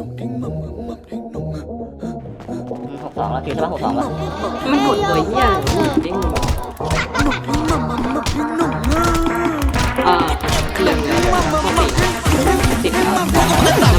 ดงดิ้งมัมมัมมัมดิ้งดงอะหกสองแล้วทีใช่ปะหกสองแล้วมันหดตัวเหี้ยจริงดงดิ้งมัมมัมมัมดิ้งดงอะอ่าเหลืองเหลืองปกติสิบแล้ว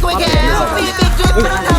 quick and help me, big drip.